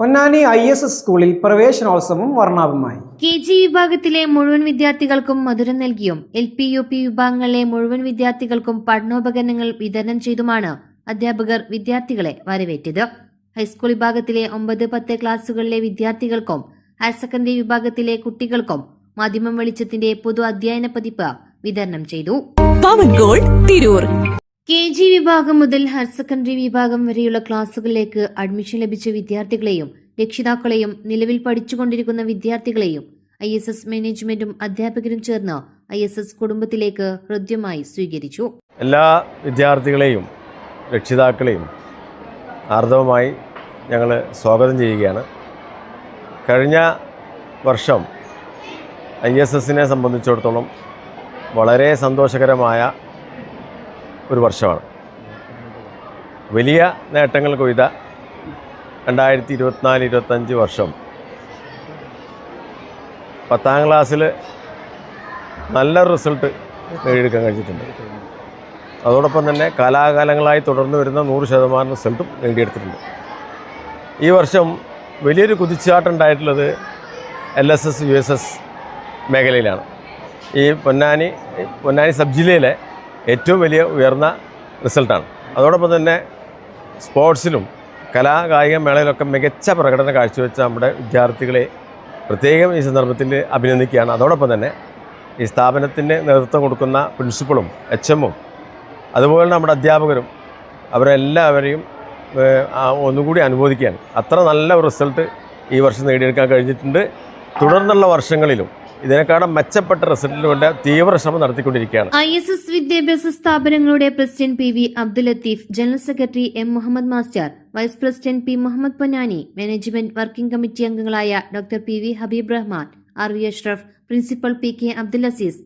Ponnani I S S സ്കൂളിൽ പ്രവേശനോത്സവം വർണാഭമായി. K G വിഭാഗത്തിലെ മുഴുവൻ വിദ്യാർത്ഥികൾക്കും മധുരം നൽകിയും എൽ പി യു പി വിഭാഗങ്ങളിലെ മുഴുവൻ വിദ്യാർത്ഥികൾക്കും പഠനോപകരണങ്ങൾ വിതരണം ചെയ്തുമാണ് അധ്യാപകർ വിദ്യാർത്ഥികളെ വരവേറ്റത്. ഹൈസ്കൂൾ വിഭാഗത്തിലെ ഒമ്പത് പത്ത് ക്ലാസ്സുകളിലെ വിദ്യാർത്ഥികൾക്കും ഹയർ സെക്കൻഡറി വിഭാഗത്തിലെ കുട്ടികൾക്കും മാധ്യമം വെളിച്ചത്തിന്റെ പൊതു അധ്യയന പതിപ്പ് വിതരണം ചെയ്തു. Pavan gold Tirur. K G വിഭാഗം മുതൽ ഹയർ സെക്കൻഡറി വിഭാഗം വരെയുള്ള ക്ലാസുകളിലേക്ക് അഡ്മിഷൻ ലഭിച്ച വിദ്യാർത്ഥികളെയും രക്ഷിതാക്കളെയും നിലവിൽ പഠിച്ചുകൊണ്ടിരിക്കുന്ന വിദ്യാർത്ഥികളെയും ഐ എസ് എസ് മാനേജ്മെന്റും അധ്യാപകരും ചേർന്ന് ഐ എസ് എസ് കുടുംബത്തിലേക്ക് ഹൃദ്യമായി സ്വീകരിച്ചു. എല്ലാ വിദ്യാർത്ഥികളെയും രക്ഷിതാക്കളെയും ആർദവമായി ഞങ്ങൾ സ്വാഗതം ചെയ്യുകയാണ്. കഴിഞ്ഞ വർഷം ഐ എസ് എസിനെ സംബന്ധിച്ചിടത്തോളം വളരെ സന്തോഷകരമായ ഒരു വർഷമാണ്. വലിയ നേട്ടങ്ങൾ കൊയ്ത രണ്ടായിരത്തി ഇരുപത്തിനാല് ഇരുപത്തഞ്ച് വർഷം. പത്താം ക്ലാസ്സിൽ നല്ല റിസൾട്ട് നേടിയെടുക്കാൻ കഴിഞ്ഞിട്ടുണ്ട്. അതോടൊപ്പം തന്നെ കാലാകാലങ്ങളായി തുടർന്നു വരുന്ന നൂറ് ശതമാനം റിസൾട്ടും നേടിയെടുത്തിട്ടുണ്ട്. ഈ വർഷം വലിയൊരു കുതിച്ചുചാട്ടുണ്ടായിട്ടുള്ളത് L S S U S S മേഖലയിലാണ്. ഈ പൊന്നാനി പൊന്നാനി സബ് ജില്ലയിലെ ഏറ്റവും വലിയ ഉയർന്ന റിസൾട്ടാണ്. അതോടൊപ്പം തന്നെ സ്പോർട്സിലും കലാ കായിക മേളയിലൊക്കെ മികച്ച പ്രകടനം കാഴ്ചവെച്ച നമ്മുടെ വിദ്യാർത്ഥികളെ പ്രത്യേകം ഈ സന്ദർഭത്തിൽ അഭിനന്ദിക്കുകയാണ്. അതോടൊപ്പം തന്നെ ഈ സ്ഥാപനത്തിന് നേതൃത്വം കൊടുക്കുന്ന പ്രിൻസിപ്പളും എച്ച് എമ്മും അതുപോലെ നമ്മുടെ അധ്യാപകരും അവരെല്ലാവരെയും ഒന്നുകൂടി അനുമോദിക്കുകയാണ്. അത്ര നല്ല റിസൾട്ട് ഈ വർഷം നേടിയെടുക്കാൻ കഴിഞ്ഞിട്ടുണ്ട്. തുടർന്നുള്ള വർഷങ്ങളിലും ഇതിനേക്കാളും മെച്ചപ്പെട്ട റിസൾട്ടിന് വേണ്ട തീവ്ര ശ്രമം നടത്തിക്കൊണ്ടിരിക്കുകയാണ്. ഐ എസ് എസ് വിദ്യാഭ്യാസ സ്ഥാപനങ്ങളുടെ president P V Abdul Latheef general secretary M Muhammad master vice president P Muhammad Ponnani management working committee അംഗങ്ങളായ doctor P V Habeeb Rahman R V Ashraf principal P K Abdul Azeez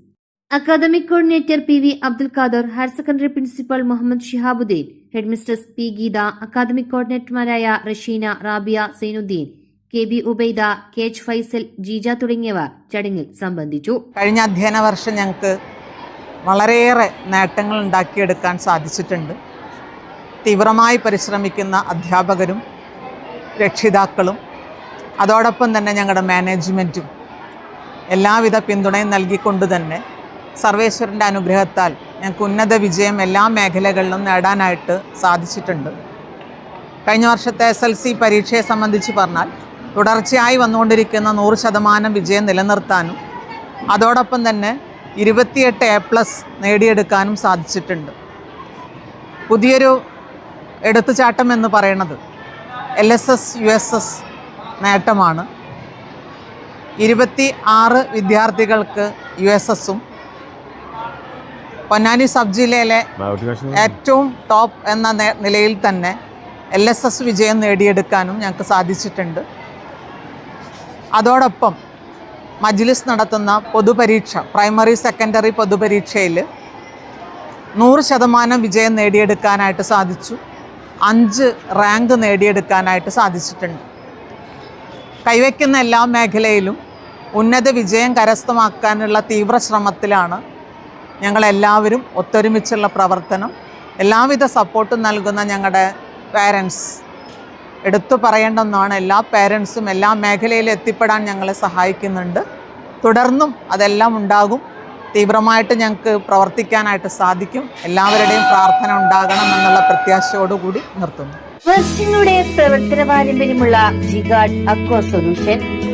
academic coordinator P V Abdul Khader higher secondary principal Muhammad Shihabuddin headmistress P Geetha academic കോർഡിനേറ്റർമാരായ Rasheena Rabiya Sainuddin K B Ubaida K H Faisal Jeeja തുടങ്ങിയവ ചടങ്ങിൽ സംബന്ധിച്ചു. കഴിഞ്ഞ അധ്യയന വർഷം ഞങ്ങൾക്ക് വളരെയേറെ നേട്ടങ്ങൾ ഉണ്ടാക്കിയെടുക്കാൻ സാധിച്ചിട്ടുണ്ട്. തീവ്രമായി പരിശ്രമിക്കുന്ന അധ്യാപകരും രക്ഷിതാക്കളും അതോടൊപ്പം തന്നെ ഞങ്ങളുടെ മാനേജ്മെന്റും എല്ലാവിധ പിന്തുണയും നൽകിക്കൊണ്ട് തന്നെ സർവേശ്വരന്റെ അനുഗ്രഹത്താൽ ഞങ്ങൾക്ക് ഉന്നത വിജയം എല്ലാ മേഖലകളിലും നേടാനായിട്ട് സാധിച്ചിട്ടുണ്ട്. കഴിഞ്ഞ വർഷത്തെ എസ് എൽ സി പരീക്ഷയെ സംബന്ധിച്ച് പറഞ്ഞാൽ തുടർച്ചയായി വന്നുകൊണ്ടിരിക്കുന്ന നൂറ് ശതമാനം വിജയം നിലനിർത്താനും അതോടൊപ്പം തന്നെ ഇരുപത്തിയെട്ട് എ പ്ലസ് നേടിയെടുക്കാനും സാധിച്ചിട്ടുണ്ട്. പുതിയൊരു എടുത്തുചാട്ടം എന്ന് പറയുന്നത് L S S U S S നേട്ടമാണ്. ഇരുപത്തി ആറ് വിദ്യാർത്ഥികൾക്ക് യു എസ് എസും പൊന്നാനി സബ് ജില്ലയിലെ ഏറ്റവും ടോപ്പ് എന്ന നിലയിൽ തന്നെ എൽ എസ് എസ് വിജയം നേടിയെടുക്കാനും ഞങ്ങൾക്ക് സാധിച്ചിട്ടുണ്ട്. അതോടൊപ്പം മജ്ലിസ് നടത്തുന്ന പൊതുപരീക്ഷ പ്രൈമറി സെക്കൻഡറി പൊതുപരീക്ഷയിൽ നൂറ് ശതമാനം വിജയം നേടിയെടുക്കാനായിട്ട് സാധിച്ചു. അഞ്ച് റാങ്ക് നേടിയെടുക്കാനായിട്ട് സാധിച്ചിട്ടുണ്ട്. കൈവയ്ക്കുന്ന എല്ലാ മേഖലയിലും ഉന്നത വിജയം കരസ്ഥമാക്കാനുള്ള തീവ്ര ശ്രമത്തിലാണ് ഞങ്ങളെല്ലാവരും ഒത്തൊരുമിച്ചുള്ള പ്രവർത്തനം. എല്ലാവിധ സപ്പോർട്ടും നൽകുന്ന ഞങ്ങളുടെ പേരൻസ് എടുത്തു പറയേണ്ട ഒന്നാണ് എല്ലാ പേരൻസും എല്ലാ മേഖലയിലും എത്തിപ്പെടാൻ ഞങ്ങളെ സഹായിക്കുന്നുണ്ട്. തുടർന്നും അതെല്ലാം ഉണ്ടാകും. തീവ്രമായിട്ട് ഞങ്ങൾക്ക് പ്രവർത്തിക്കാനായിട്ട് സാധിക്കും. എല്ലാവരുടെയും പ്രാർത്ഥന ഉണ്ടാകണം എന്നുള്ള പ്രത്യാശയോടുകൂടി നിർത്തുന്നു. പ്രവർത്തന പാരമ്പര്യമുള്ള അക്വ സൊല്യൂഷൻ